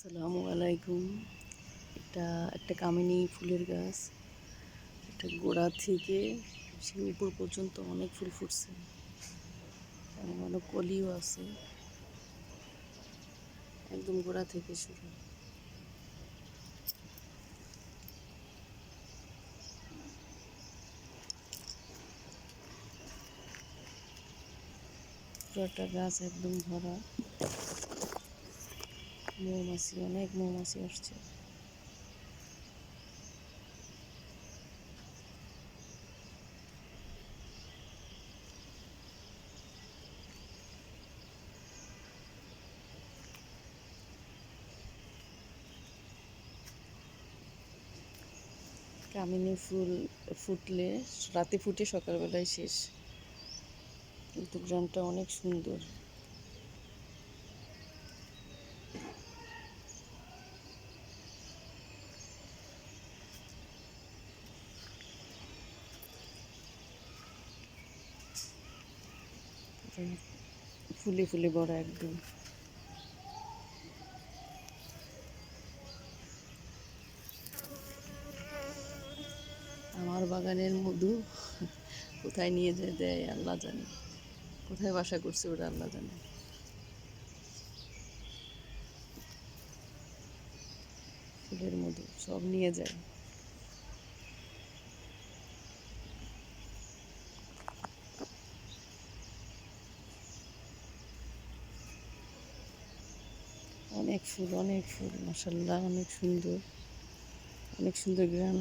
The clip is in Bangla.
আসসালামু আলাইকুম। এটা একটা কামিনী ফুলের গাছ। এটা গোড়া থেকে সে উপর পর্যন্ত অনেক ফুল ফুটছে। অনেক কলিও আছে। একদম গোড়া থেকে শুরু। পুরোটা গাছ একদম ভরা। মৌমাছি, অনেক মৌমাছি আসছে। কামিনী ফুল ফুটলে, রাতে ফুটে সকালবেলায় শেষ। কিন্তু গ্রামটা অনেক সুন্দর। ফুলে ফুলে বড় একদম। আমার বাগানের মধু কোথায় নিয়ে যায় দেয় আল্লাহ জানে। কোথায় বাসা করছে ওরা আল্লাহ জানে। ফুলের মধু সব নিয়ে যায়। অনেক ফুল অনেক ফুল মশাল্লা অনেক সুন্দর অনেক সুন্দর গ্রাম।